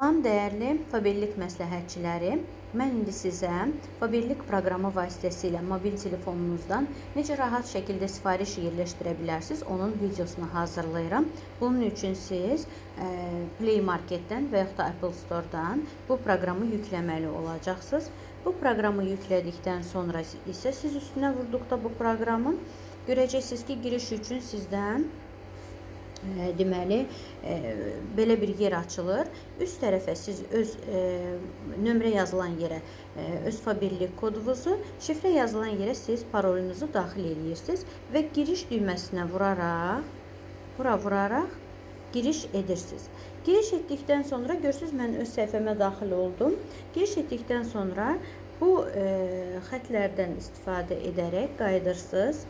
Salam dəyərli Fabellik məsləhətçiləri, mən indi sizə Fabellik proqramı vasitəsilə mobil telefonunuzdan necə rahat şəkildə sifariş yerləşdirə bilərsiniz, onun videosunu hazırlayıram. Bunun üçün siz e, Play Marketdən və yaxud da Apple Store-dan bu proqramı yükləməli olacaqsınız. Bu proqramı yüklədikdən sonra isə siz üstünə vurduqda bu proqramın görəcəksiniz ki, giriş üçün sizdən deməli e, belə bir yer açılır. Üst tərəfə siz öz e, nömrə yazılan yerə e, öz fabirlik kodunuzu, şifrə yazılan yerə siz parolunuzu daxil edirsiniz və giriş düyməsinə vuraraq bura vuraraq giriş edirsiniz. Giriş etdikdən sonra görürsüz mən öz səhifəmə daxil oldum. Giriş etdikdən sonra bu e, xətlərdən istifadə edərək qayıdırsınız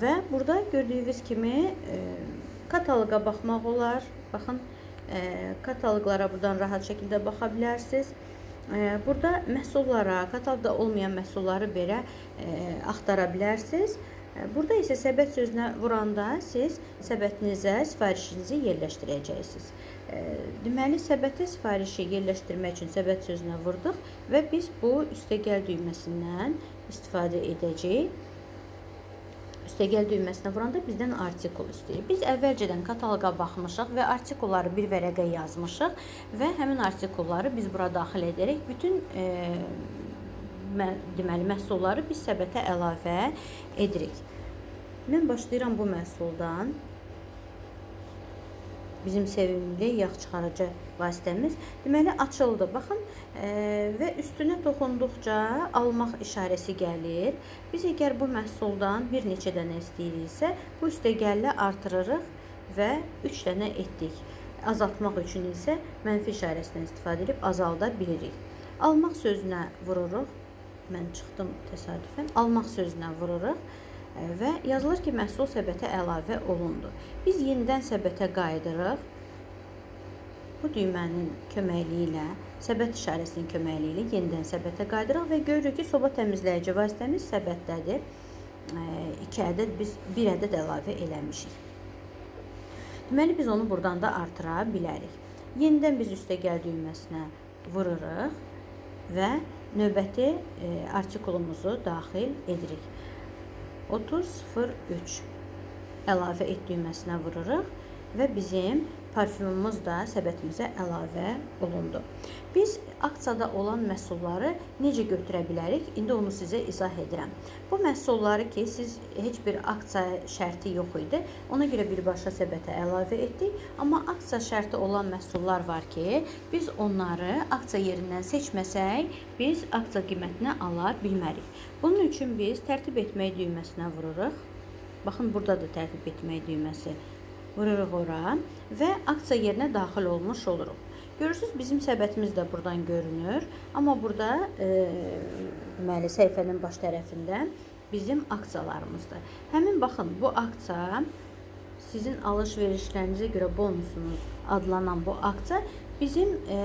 və burada gördüyünüz kimi e, Kataloqa baxmaq olar. Baxın, e, kataloqlara buradan rahat şəkildə baxa bilərsiniz. E, burada məhsullara, kataloqda olmayan məhsulları belə e, axtara bilərsiniz. Burada isə səbət sözünə vuranda siz səbətinizə sifarişinizi yerləşdirəcəksiniz. Deməli, səbətə sifarişi yerləşdirmək üçün səbət sözünə vurduq və biz bu üstəgəl düyməsindən istifadə edəcəyik. Üstəgəl düyməsinə vuranda bizdən artikul istəyir. Biz əvvəlcədən kataloqa baxmışıq və artikulları bir vərəqə yazmışıq və həmin artikulları biz bura daxil edərək bütün e, mə, deməli məhsulları biz səbətə əlavə edirik. Mən başlayıram bu məhsuldan bizim sevimli yağ çıxarıcı vasitəmiz deməli açıldı. Baxın e, və üstünə toxunduqca almaq işarəsi gəlir. Biz əgər bu məhsuldan bir neçə dənə istəyiriksə, bu üstəgəllə artırırıq və 3 dənə etdik. Azaltmaq üçün isə mənfi işarəsindən istifadə edib azalda bilirik. Almaq sözünə vururuq. Mən çıxdım təsadüfən. Almaq sözünə vururuq və yazılır ki, məhsul səbətə əlavə olundu. Biz yenidən səbətə qayıdırıq. Bu düymənin köməkliyi ilə, səbət işarəsinin köməkliyi ilə yenidən səbətə qayıdırıq və görürük ki, soba təmizləyici vasitəmiz səbətdədir. 2 ədəd biz 1 ədəd əlavə eləmişik. Deməli biz onu buradan da artıra bilərik. Yenidən biz üstəgəl düyməsinə vururuq və növbəti artikulumuzu daxil edirik. 30.03 əlavə et düyməsinə vururuq və bizim parfümümüz də səbətimizə əlavə olundu. Biz aksiyada olan məhsulları necə götürə bilərik? İndi onu sizə izah edirəm. Bu məhsulları ki, siz heç bir aksiya şərti yox idi. Ona görə birbaşa səbətə əlavə etdik. Amma aksiya şərti olan məhsullar var ki, biz onları aksiya yerindən seçməsək, biz aksiya qiymətinə ala bilmərik. Bunun üçün biz tərtib etmək düyməsinə vururuq. Baxın, burada da tərtib etmək düyməsi vururuq ora və aksiya yerinə daxil olmuş oluruq. Görürsüz bizim səbətimiz də buradan görünür. Amma burada e, deməli səhifənin baş tərəfində bizim aksiyalarımızdır. Həmin baxın bu aksiya sizin alış-verişlərinizə görə bonusunuz adlanan bu aksiya bizim e,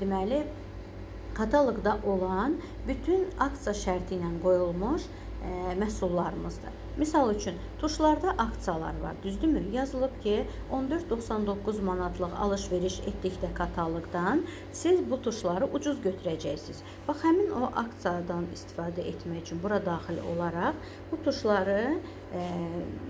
deməli kataloqda olan bütün aksiya şərti ilə qoyulmuş məhsullarımızdır. Misal üçün tuşlarda aksiyalar var, düzdürmü? Yazılıb ki, 14.99 manatlıq alış-veriş etdikdə kataloqdan siz bu tuşları ucuz götürəcəksiniz. Bax həmin o aksiyadan istifadə etmək üçün bura daxil olaraq bu tuşları e,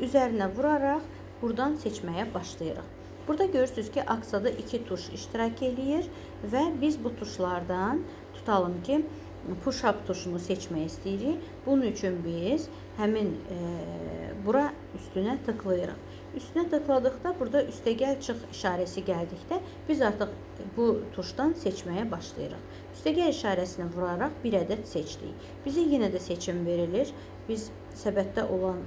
üzərinə vuraraq buradan seçməyə başlayırıq. Burada görürsüz ki, aksiyada iki tuş iştirak eləyir və biz bu tuşlardan tutalım ki, push-up tuşunu seçmək istəyirik. Bunun üçün biz həmin e, bura üstünə tıklayırıq. Üstünə tıkladıqda burada üstəgəl çıx işarəsi gəldikdə biz artıq bu tuşdan seçməyə başlayırıq. Üstəgəl işarəsini vuraraq bir ədəd seçdik. Bizə yenə də seçim verilir. Biz səbətdə olan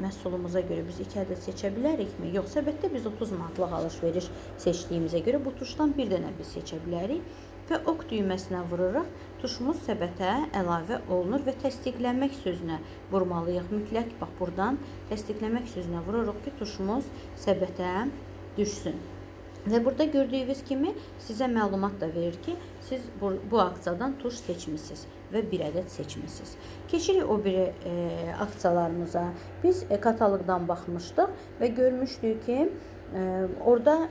məhsulumuza görə biz 2 ədəd seçə bilərikmi? Yox, səbətdə biz 30 manatlıq alış-veriş seçdiyimizə görə bu tuşdan bir dənə biz seçə bilərik və ok düyməsinə vuraraq tuşumuz səbətə əlavə olunur və təsdiqlənmək sözünə vurmalıyıq. Mütləq bax buradan təsdiqlənmək sözünə vururuq ki, tuşumuz səbətə düşsün. Və burada gördüyünüz kimi sizə məlumat da verir ki, siz bu, bu aksiyadan tuş seçmisiniz və bir ədəd seçmisiniz. Keçirik o biri e, aksiyalarımıza. Biz e, kataloqdan baxmışdıq və görmüşdük ki, e, orada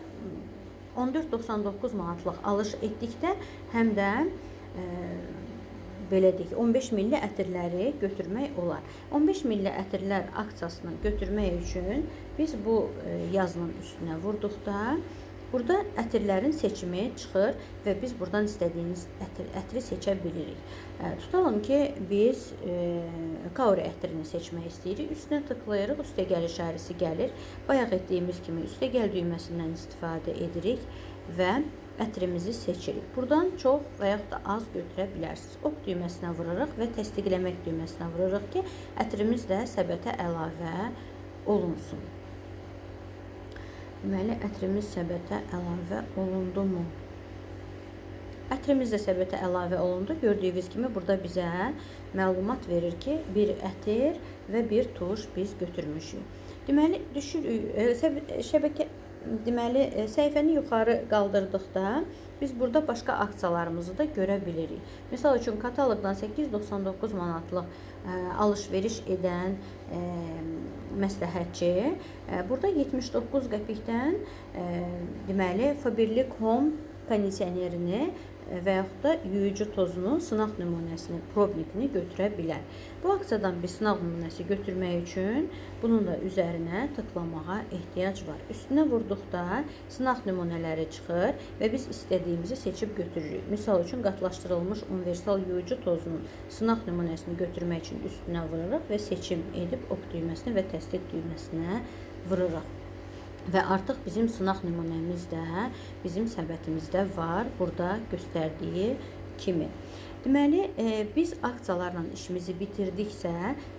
14.99 manatlıq alış etdikdə həm də belə deyək 15 milli ətirləri götürmək olar. 15 milli ətirlər aksiyasını götürmək üçün biz bu e, yazının üstünə vurduqda burada ətirlərin seçimi çıxır və biz buradan istədiyimiz ətir, ətri seçə bilirik. E, tutalım ki, biz e, kauri ətirini seçmək istəyirik. Üstünə tıklayırıq, üstə gəl işarəsi gəlir. Bayaq etdiyimiz kimi üstə gəl düyməsindən istifadə edirik və ətrimizi seçirik. Buradan çox və yaxud da az götürə bilərsiniz. Ok düyməsinə vururuq və təsdiqləmək düyməsinə vururuq ki, ətrimiz də səbətə əlavə olunsun. Deməli, ətrimiz səbətə əlavə olundumu? Ətrimiz də səbətə əlavə olundu. Gördüyünüz kimi burada bizə məlumat verir ki, bir ətir və bir tuş biz götürmüşük. Deməli, düşürük, e, şəbəkə deməli, e, səhifəni yuxarı qaldırdıqda biz burada başqa aksiyalarımızı da görə bilirik. Məsəl üçün kataloqdan 8.99 manatlıq ə, alış-veriş edən ə, məsləhətçi burada 79 qəpikdən ə, deməli Faberlic Home kondisionerini və yaxud da yuyucu tozunun sınaq nümunəsini, probnikini götürə bilər. Bu aksiyadan bir sınaq nümunəsi götürmək üçün bunun da üzərinə tıklamağa ehtiyac var. Üstünə vurduqda sınaq nümunələri çıxır və biz istədiyimizi seçib götürürük. Misal üçün qatlaşdırılmış universal yuyucu tozunun sınaq nümunəsini götürmək üçün üstünə vururuq və seçim edib ok düyməsini və təsdiq düyməsinə vururuq. Və artıq bizim sınaq nümunəmiz də bizim səbətimizdə var, burada göstərdiyi kimi. Deməli, e, biz aksiyalarla işimizi bitirdiksə,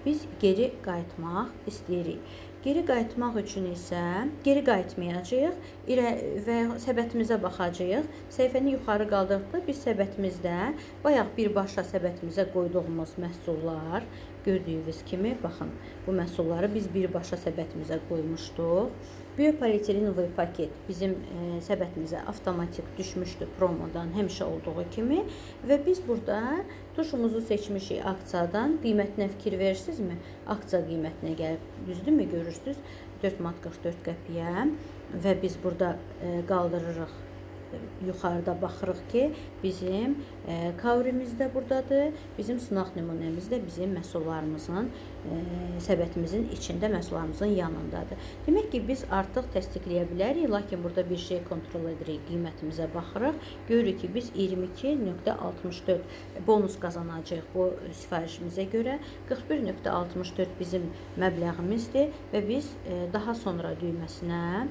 biz geri qayıtmaq istəyirik. Geri qayıtmaq üçün isə geri qayıtmayacağıq irə və səbətimizə baxacağıq. Səhifəni yuxarı qaldırdıqda biz səbətimizdə bayaq birbaşa səbətimizə qoyduğumuz məhsullar gördüyünüz kimi baxın. Bu məhsulları biz birbaşa səbətimizə qoymuşduq. Biopolietilenovый paket bizim e, səbətimizə avtomatik düşmüşdü promodan həmişə olduğu kimi və biz burada tuşumuzu seçmişik aksiyadan. Qiymətinə fikir verirsinizmi? Aksiya qiymətinə gəlib, düzdürmü görürsüz? 4 manat 44 qəpiyə və biz burada e, qaldırırıq yuxarıda baxırıq ki, bizim e, kavrimiz də burdadır. Bizim sınaq nümunəmiz də bizim məhsullarımızın e, səbətimizin içində məhsullarımızın yanındadır. Demək ki, biz artıq təsdiqləyə bilərik, lakin burada bir şey kontrol edirik, qiymətimizə baxırıq. Görürük ki, biz 22.64 bonus qazanacağıq bu sifarişimizə görə. 41.64 bizim məbləğimizdir və biz e, daha sonra düyməsinə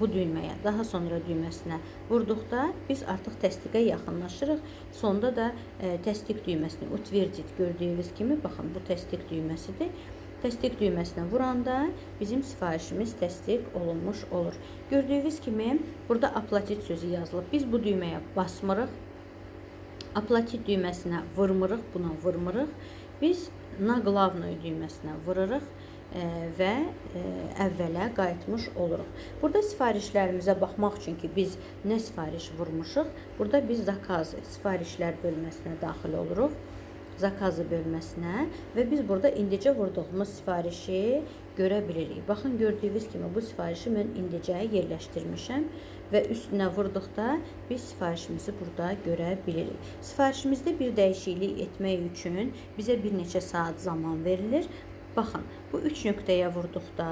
bu düymeye daha sonra düyməsinə vurduqda biz artıq təsdiqə yaxınlaşırıq. Sonda da e, təsdiq düyməsini utvercit gördüyünüz kimi baxın bu təsdiq düyməsidir. Təsdiq düyməsinə vuranda bizim sifarişimiz təsdiq olunmuş olur. Gördüyünüz kimi burada aplatit sözü yazılıb. Biz bu düyməyə basmırıq. Aplatit düyməsinə vurmuruq, buna vurmuruq. Biz na glavnoy düyməsinə vururuq və e, əvvələ qayıtmış oluruq. Burada sifarişlərimizə baxmaq üçün ki, biz nə sifariş vurmuşuq, burada biz zakaz sifarişlər bölməsinə daxil oluruq. Zakazı bölməsinə və biz burada indicə vurduğumuz sifarişi görə bilirik. Baxın gördüyünüz kimi bu sifarişi mən indicə yerləşdirmişəm və üstünə vurduqda biz sifarişimizi burada görə bilirik. Sifarişimizdə bir dəyişiklik etmək üçün bizə bir neçə saat zaman verilir. Baxın, bu üç nöqtəyə vurduqda,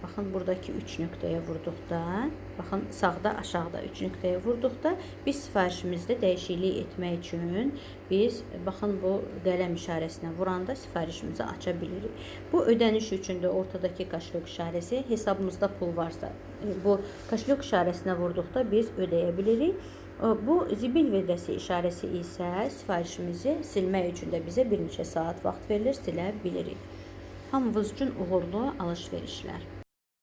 baxın buradakı üç nöqtəyə vurduqda, baxın sağda, aşağıda üç nöqtəyə vurduqda biz sifarişimizdə dəyişiklik etmək üçün biz baxın bu qələm işarəsinə vuranda sifarişimizi aça bilirik. Bu ödəniş üçün də ortadakı kaşlok işarəsi hesabımızda pul varsa bu kaşlok işarəsinə vurduqda biz ödəyə bilirik. Bu zibil vedəsi işarəsi isə sifarişimizi silmək üçün də bizə bir neçə saat vaxt verilir, silə bilirik. Hamımız üçün uğurlu alış-verişlər.